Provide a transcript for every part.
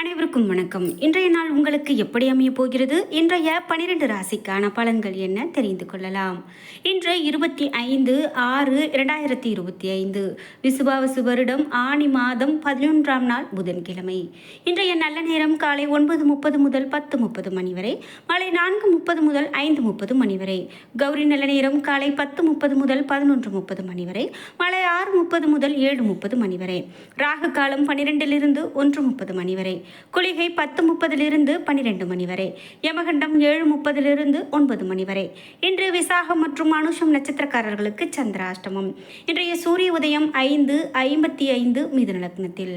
அனைவருக்கும் வணக்கம். இன்றைய நாள் உங்களுக்கு எப்படி அமைய போகிறது? இன்றைய பனிரெண்டு ராசிக்கான பலன்கள் என்ன? தெரிந்து கொள்ளலாம். இன்று இருபத்தி ஐந்து ஆறு இரண்டாயிரத்தி இருபத்தி ஐந்து. விசுபாவசு வருடம் ஆணி மாதம் பதினொன்றாம் நாள் புதன்கிழமை. இன்றைய நல்ல நேரம் காலை ஒன்பது முப்பது முதல் பத்து முப்பது மணி வரை மாலை நான்கு முப்பது முதல் ஐந்து முப்பது மணி வரை கௌரி நல்ல நேரம் காலை பத்து முப்பது முதல் பதினொன்று முப்பது மணி வரை மாலை ஆறு முப்பது முதல் ஏழு முப்பது மணி வரை ராகு காலம் பன்னிரெண்டிலிருந்து ஒன்று முப்பது மணி வரை குளிகை பத்து முப்பதிலிருந்து பன்னிரெண்டு மணி வரை யமகண்டம் ஏழு முப்பதிலிருந்து ஒன்பது மணி வரை. இன்று விசாகம் மற்றும் அனுஷம் நட்சத்திரக்காரர்களுக்கு சந்திராஷ்டமம். இன்றைய சூரிய உதயம் ஐந்து ஐம்பத்தி ஐந்து மிதுன லக்னத்தில்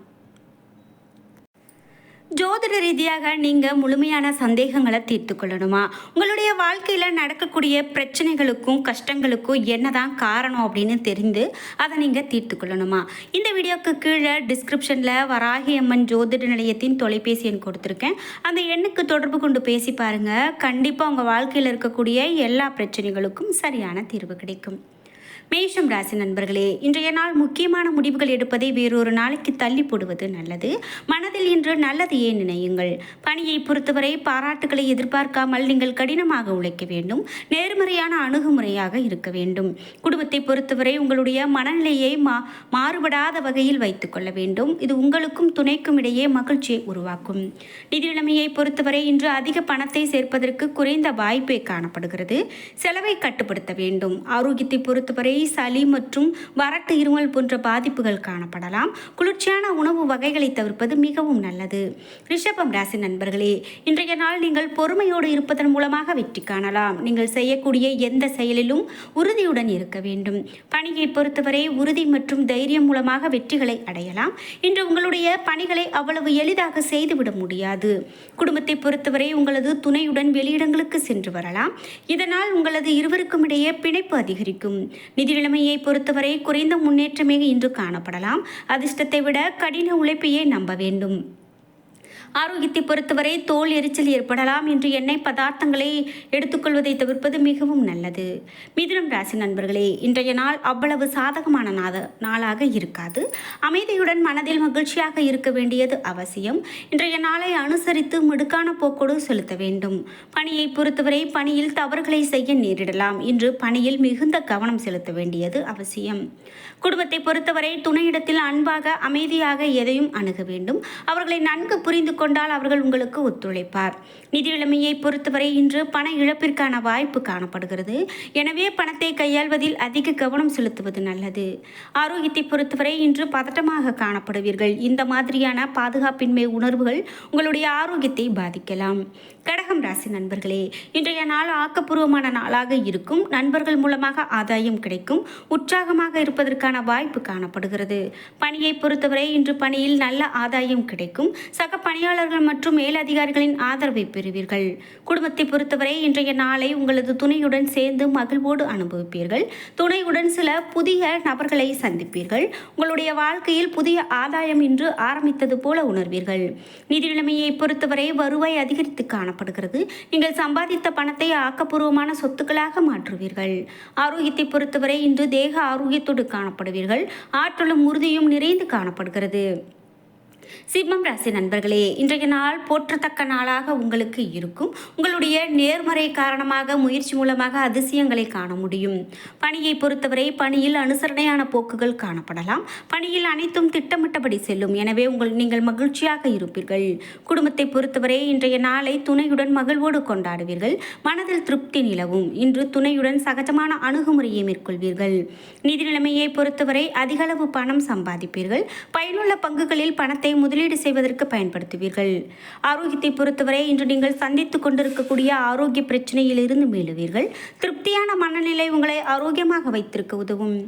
ஜோதிட ரீதியாக நீங்கள் முழுமையான சந்தேகங்களை தீர்த்து கொள்ளணுமா? உங்களுடைய வாழ்க்கையில் நடக்கக்கூடிய பிரச்சனைகளுக்கும் கஷ்டங்களுக்கும் என்னதான் காரணம் அப்படின்னு தெரிந்து அதை நீங்கள் தீர்த்து கொள்ளணுமா? இந்த வீடியோக்கு கீழே டிஸ்கிரிப்ஷனில் வராகி அம்மன் ஜோதிட நிலையத்தின் தொலைபேசி எண் கொடுத்துருக்கேன். அந்த எண்ணுக்கு தொடர்பு கொண்டு பேசி பாருங்கள் கண்டிப்பாக உங்கள் வாழ்க்கையில் இருக்கக்கூடிய எல்லா பிரச்சனைகளுக்கும் சரியான தீர்வு கிடைக்கும். மேஷம் ராசி நண்பர்களே இன்றைய நாள் முக்கியமான முடிவுகள் எடுப்பதை வேறொரு நாளைக்கு தள்ளி போடுவது நல்லது. மனதில் இன்று நல்லதையே நினையுங்கள்? பணியை பொறுத்தவரை பாராட்டுகளை எதிர்பார்க்காமல் நீங்கள் கடினமாக உழைக்க வேண்டும். நேர்மறையான அணுகுமுறையாக இருக்க வேண்டும். குடும்பத்தை பொறுத்தவரை உங்களுடைய மனநிலையை மா மாறுபடாத வகையில் வைத்துக்கொள்ள வேண்டும். இது உங்களுக்கும் துணைக்கும் இடையே மகிழ்ச்சியை உருவாக்கும். நிதி நிலைமையை பொறுத்தவரை இன்று அதிக பணத்தை சேர்ப்பதற்கு குறைந்த வாய்ப்பே காணப்படுகிறது. செலவை கட்டுப்படுத்த வேண்டும். ஆரோக்கியத்தை பொறுத்தவரை சளி மற்றும் வறட்டு இருமல் போன்ற பாதிப்புகள் காணப்படலாம். குளிர்ச்சியான உணவு வகைகளை தவிர்ப்பது மிகவும் நல்லது. ரிஷபம் ராசி நண்பர்களே இன்றைய நாள் நீங்கள் பொறுமையோடு இருப்பதன் மூலமாக வெற்றி காணலாம். நீங்கள் செய்யக்கூடிய எந்த செயலிலும் உறுதியுடன் இருக்க வேண்டும். பணியை பொறுத்தவரை உறுதி மற்றும் தைரியம் மூலமாக வெற்றிகளை அடையலாம். இன்று உங்களுடைய பணிகளை அவ்வளவு எளிதாக செய்துவிட முடியாது. குடும்பத்தை பொறுத்தவரை உங்களது துணையுடன் வெளியிடங்களுக்கு சென்று வரலாம். இதனால் உங்களது இருவருக்கும் இடையே பிணைப்பு அதிகரிக்கும். நிதி நிலைமையை பொறுத்தவரை குறைந்த முன்னேற்றமே இன்று காணப்படலாம். அதிர்ஷ்டத்தை விட கடின உழைப்பையே நம்ப வேண்டும். ஆரோக்கியத்தை பொறுத்தவரை தோல் எரிச்சல் ஏற்படலாம் என்று எண்ணெய் பதார்த்தங்களை எடுத்துக்கொள்வதை தவிர்ப்பது மிகவும் நல்லது. மிதுனம் ராசி நண்பர்களே இன்றைய நாள் அவ்வளவு சாதகமான நாத நாளாக இருக்காது. அமைதியுடன் மனதில் மகிழ்ச்சியாக இருக்க வேண்டியது அவசியம். இன்றைய நாளை அனுசரித்து மிடுக்கான போக்கோடு செலுத்த வேண்டும். பணியை பொறுத்தவரை பணியில் தவறுகளை செய்ய நேரிடலாம். இன்று பணியில் மிகுந்த கவனம் செலுத்த வேண்டியது அவசியம். குடும்பத்தை பொறுத்தவரை துணையிடத்தில் அன்பாக அமைதியாக எதையும் அணுக வேண்டும். அவர்களை நன்கு புரிந்து கொண்டால் அவர்கள் உங்களுக்கு ஒத்துழைப்பார். நிதி நிலைமையை பொறுத்தவரை இன்று பண இழப்பிற்கான வாய்ப்பு காணப்படுகிறது. எனவே பணத்தை கையாள்வதில் அதிக கவனம் செலுத்துவது நல்லது. ஆரோக்கியத்தை பொறுத்தவரை இன்று பதட்டமாக காணப்படுவீர்கள். இந்த மாதிரியான பாதுகாப்பின்மை உணர்வுகள் உங்களுடைய ஆரோக்கியத்தை பாதிக்கலாம். கடகம் ராசி நண்பர்களே இன்றைய நாள் ஆக்கப்பூர்வமான நாளாக இருக்கும். நண்பர்கள் மூலமாக ஆதாயம் கிடைக்கும். உற்சாகமாக இருப்பதற்கான வாய்ப்பு காணப்படுகிறது. பணியை பொறுத்தவரை இன்று பணியில் நல்ல ஆதாயம் கிடைக்கும். சக பணியாளர்கள் மற்றும் மேலதிகாரிகளின் ஆதரவை பெறுவீர்கள். குடும்பத்தை பொறுத்தவரை இன்றைய நாளை உங்களது துணையுடன் சேர்ந்து மகிழ்வோடு அனுபவிப்பீர்கள். துணையுடன் சில புதிய நபர்களை சந்திப்பீர்கள். உங்களுடைய வாழ்க்கையில் புதிய ஆதாயம் இன்று ஆரம்பித்தது போல உணர்வீர்கள். நிதி நிலைமையை பொறுத்தவரை வருவாய் அதிகரித்து காணப்படுகிறது. நீங்கள் சம்பாதித்த பணத்தை ஆக்கப்பூர்வமான சொத்துக்களாக மாற்றுவீர்கள். ஆரோக்கியத்தை பொறுத்தவரை இன்று தேக ஆரோக்கியத்தோடு காணப்படுவீர்கள். ஆற்றலும் உறுதியும் நிறைந்து காணப்படுகிறது. சிம்மம் ராசி நண்பர்களே இன்றைய நாள் போற்றத்தக்க நாளாக உங்களுக்கு இருக்கும். உங்களுடைய நேர்மறை காரணமாக முயற்சி மூலமாக அதிசயங்களை காண முடியும். பணியை பொறுத்தவரை பணியில் அனுசரணையான போக்குகள் காணப்படலாம். பணியில் அனைத்தும் திட்டமிட்டபடி செல்லும். எனவே உங்கள் நீங்கள் மகிழ்ச்சியாக இருப்பீர்கள். குடும்பத்தை பொறுத்தவரை இன்றைய நாளை துணையுடன் மகிழ்வோடு கொண்டாடுவீர்கள். மனதில் திருப்தி நிலவும். இன்று துணையுடன் சகஜமான அணுகுமுறையை மேற்கொள்வீர்கள். நிதி நிலைமையை பொறுத்தவரை அதிகளவு பணம் சம்பாதிப்பீர்கள். பயனுள்ள பங்குகளில் பணத்தை முதலீடு செய்வதற்கு பயன்படுத்துவீர்கள். ஆரோக்கியத்தை பொறுத்தவரை இன்று நீங்கள் சந்தித்து கொண்டிருக்கக்கூடிய ஆரோக்கிய பிரச்சனையிலிருந்து மீளுவீர்கள். திருப்தியான மனநிலை உங்களை ஆரோக்கியமாக வைத்திருக்க உதவும்.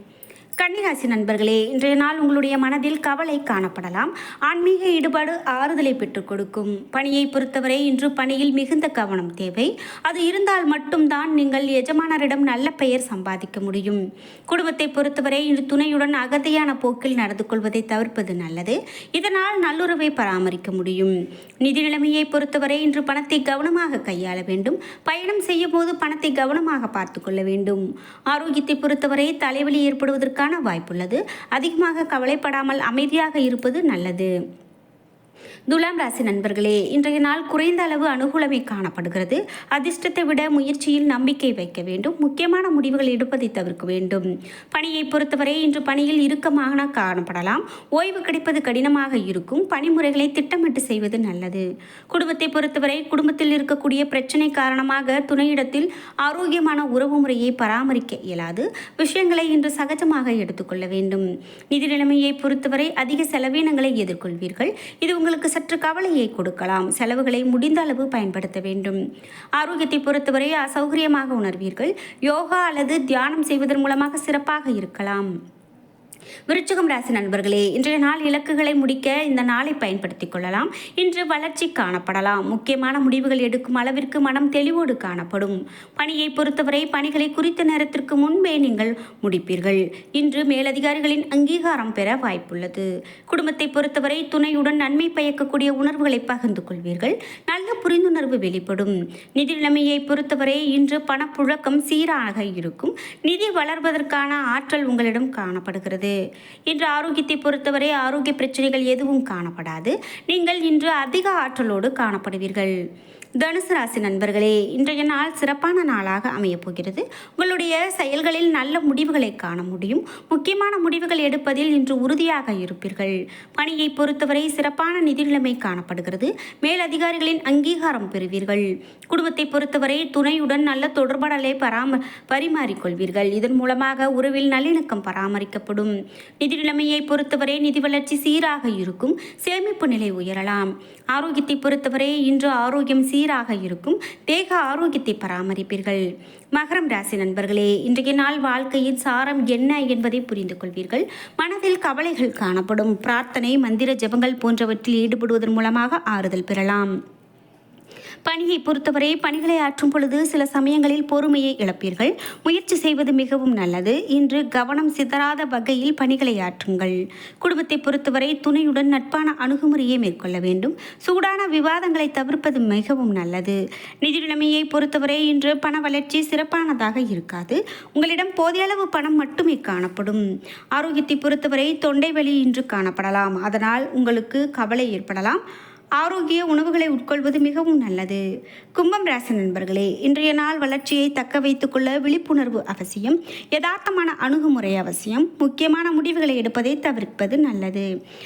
கன்னிராசி நண்பர்களே இன்றைய நாள் உங்களுடைய மனதில் கவலை காணப்படலாம். ஆன்மீக ஈடுபாடு ஆறுதலை பெற்றுக் கொடுக்கும். பணியை பொறுத்தவரை இன்று பணியில் மிகுந்த கவனம் தேவை. அது இருந்தால் மட்டும்தான் நீங்கள் எஜமானரிடம் நல்ல பெயர் சம்பாதிக்க முடியும். குடும்பத்தை பொறுத்தவரை இன்று துணையுடன் அகதியான போக்கில் நடந்து கொள்வதை தவிர்ப்பது நல்லது. இதனால் நல்லுறவை பராமரிக்க முடியும். நிதி நிலைமையை பொறுத்தவரை இன்று பணத்தை கவனமாக கையாள வேண்டும். பயணம் செய்யும் போது பணத்தை கவனமாக பார்த்து கொள்ள வேண்டும். ஆரோக்கியத்தை பொறுத்தவரை தலைவலி ஏற்படுவதற்கான வாய்ப்புள்ளது. அதிகமாக கவலைப்படாமல் அமைதியாக இருப்பது நல்லது. துலாம் ராசி நண்பர்களே இன்றைய நாள் குறைந்த அளவு அனுகூலமை காணப்படுகிறது. அதிர்ஷ்டத்தை விட முயற்சியில் நம்பிக்கை வைக்க வேண்டும். முக்கியமான முடிவுகள் எடுப்பதை தவிர்க்க வேண்டும். பணியை பொறுத்தவரை இன்று பணியில் இறுக்கமாக காணப்படலாம். ஓய்வு கிடைப்பது கடினமாக இருக்கும். பணிமுறைகளை திட்டமிட்டு செய்வது நல்லது. குடும்பத்தை பொறுத்தவரை குடும்பத்தில் இருக்கக்கூடிய பிரச்சனை காரணமாக துணையிடத்தில் ஆரோக்கியமான உறவு முறையை பராமரிக்க இயலாது. விஷயங்களை இன்று சகஜமாக எடுத்துக்கொள்ள வேண்டும். நிதி நிலைமையை பொறுத்தவரை அதிக செலவினங்களை எதிர்கொள்வீர்கள். இது உங்கள் உங்களுக்கு சற்று கவலையை கொடுக்கலாம். செலவுகளை முடிந்த அளவு பயன்படுத்த வேண்டும். ஆரோக்கியத்தை பொறுத்தவரை அசௌகரியமாக உணர்வீர்கள். யோகா அல்லது தியானம் செய்வதன் மூலமாக சிறப்பாக இருக்கலாம். விருச்சிகம் ராசி நண்பர்களே இன்றைய நாள் இலக்குகளை முடிக்க இந்த நாளை பயன்படுத்திக் கொள்ளலாம். இன்று வளர்ச்சி காணப்படலாம். முக்கியமான முடிவுகள் எடுக்கும் அளவிற்கு மனம் தெளிவோடு காணப்படும். பணியை பொறுத்தவரை பணிகளை குறித்த நேரத்திற்கு முன்பே நீங்கள் முடிப்பீர்கள். இன்று மேலதிகாரிகளின் அங்கீகாரம் பெற வாய்ப்புள்ளது. குடும்பத்தை பொறுத்தவரை துணையுடன் நன்மை பயக்கக்கூடிய உணர்வுகளை பகிர்ந்து கொள்வீர்கள். நல்ல புரிந்துணர்வு வெளிப்படும். நிதி நிலைமையை பொறுத்தவரை இன்று பணப்புழக்கம் சீராக இருக்கும். நிதி வளர்வதற்கான ஆற்றல் உங்களிடம் காணப்படுகிறது. இன்று ஆரோக்கியத்தை பொறுத்தவரை ஆரோக்கிய பிரச்சனைகள் எதுவும் காணப்படாது. நீங்கள் இன்று அதிக ஆற்றலோடு காணப்படுவீர்கள். தனுசு ராசி நண்பர்களே இன்றைய நாள் சிறப்பான நாளாக அமையப் போகிறது. உங்களுடைய செயல்களில் நல்ல முடிவுகளை காண முடியும். முக்கியமான முடிவுகள் எடுப்பதில் இன்று உறுதியாக இருப்பீர்கள். பணியை பொறுத்தவரை சிறப்பான நிதி நிலைமை காணப்படுகிறது. மேலதிகாரிகளின் அங்கீகாரம் பெறுவீர்கள். குடும்பத்தை பொறுத்தவரை துணையுடன் நல்ல தொடர்படலை பராம பரிமாறிக்கொள்வீர்கள். இதன் மூலமாக உறவில் நல்லிணக்கம் பராமரிக்கப்படும். நிதி நிலைமையை பொறுத்தவரை நிதி வளர்ச்சி சீராக இருக்கும். சேமிப்பு நிலை உயரலாம். ஆரோக்கியத்தை பொறுத்தவரை இன்று ஆரோக்கியம் சீராக இருக்கும் தேக ஆரோக்கியத்தை பராமரிப்பீர்கள். மகரம் ராசி நண்பர்களே இன்றைய நாள் வாழ்க்கையின் சாரம் என்ன என்பதை புரிந்து கொள்வீர்கள். மனதில் கவலைகள் காணப்படும். பிரார்த்தனை மந்திர ஜெபங்கள் போன்றவற்றில் ஈடுபடுவதன் மூலமாக ஆறுதல் பெறலாம். பணியை பொறுத்தவரை பணிகளை ஆற்றும் பொழுது சில சமயங்களில் பொறுமையை இழப்பீர்கள். முயற்சி செய்வது மிகவும் நல்லது. இன்று கவனம் சிதறாத வகையில் பணிகளை ஆற்றுங்கள். குடும்பத்தை பொறுத்தவரை துணையுடன் நட்பான அணுகுமுறையை மேற்கொள்ள வேண்டும். சூடான விவாதங்களை தவிர்ப்பது மிகவும் நல்லது. நிதி நிலைமையை பொறுத்தவரை இன்று பண வளர்ச்சி சிறப்பானதாக இருக்காது. உங்களிடம் போதிய அளவு பணம் மட்டுமே காணப்படும். ஆரோக்கியத்தை பொறுத்தவரை தொண்டை வலி இன்று காணப்படலாம். அதனால் உங்களுக்கு கவலை ஏற்படலாம். ஆரோக்கிய உணவுகளை உட்கொள்வது மிகவும் நல்லது. கும்பம் ராசி நண்பர்களே இன்றைய நாள் வளர்ச்சியை தக்க வைத்துக்கொள்ள விழிப்புணர்வு அவசியம் யதார்த்தமான அணுகுமுறை அவசியம் முக்கியமான முடிவுகளை எடுப்பதை தவிர்ப்பது நல்லது.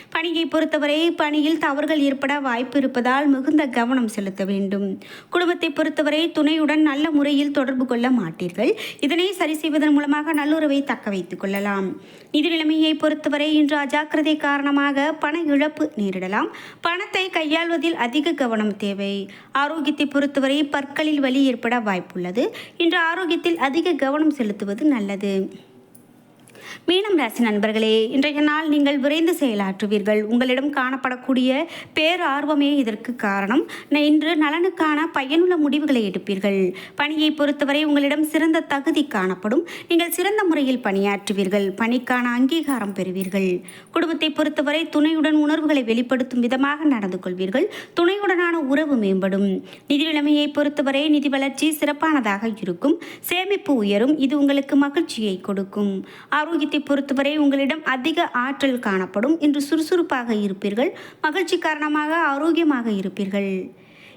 பணியை பொறுத்தவரை பணியில் தவறுகள் ஏற்பட வாய்ப்பு இருப்பதால் மிகுந்த கவனம் செலுத்த வேண்டும். குடும்பத்தை பொறுத்தவரை துணையுடன் நல்ல முறையில் தொடர்பு கொள்ள மாட்டீர்கள். இதனை சரி செய்வதன் மூலமாக நல்லுறவை தக்க வைத்துக் கொள்ளலாம். நிதி நிலைமையை பொறுத்தவரை இன்று அஜாக்கிரதை காரணமாக பண இழப்பு நேரிடலாம். பணத்தை கையாள்வதில் அதிக கவனம் தேவை. ஆரோக்கியத்தை பொறுத்தவரை பற்களில் வலி ஏற்பட வாய்ப்புள்ளது. இன்று ஆரோக்கியத்தில் அதிக கவனம் செலுத்துவது நல்லது. மீனம் ராசி நண்பர்களே இன்றைய நாள் நீங்கள் விரைந்து செயலாற்றுவீர்கள். உங்களிடம் காணப்படக்கூடிய பேரார்வமே இதற்கு காரணம். இன்று நலனுக்கான பயனுள்ள முடிவுகளை எடுப்பீர்கள். பணியை பொறுத்தவரை உங்களிடம் சிறந்த தகுதி காணப்படும். நீங்கள் சிறந்த முறையில் பணியாற்றுவீர்கள். பணிக்கான அங்கீகாரம் பெறுவீர்கள். குடும்பத்தை பொறுத்தவரை துணையுடன் உணர்வுகளை வெளிப்படுத்தும் விதமாக நடந்து கொள்வீர்கள். துணையுடனான உறவு மேம்படும். நிதி நிலைமையை பொறுத்தவரை நிதி வளர்ச்சி சிறப்பானதாக இருக்கும். சேமிப்பு உயரும். இது உங்களுக்கு மகிழ்ச்சியை கொடுக்கும். ஆரோக்கியத்தை பொறுத்தவரை உங்களிடம் அதிக ஆற்றல் காணப்படும் இன்று சுறுசுறுப்பாக இருப்பீர்கள். மகிழ்ச்சி காரணமாக ஆரோக்கியமாக இருப்பீர்கள்.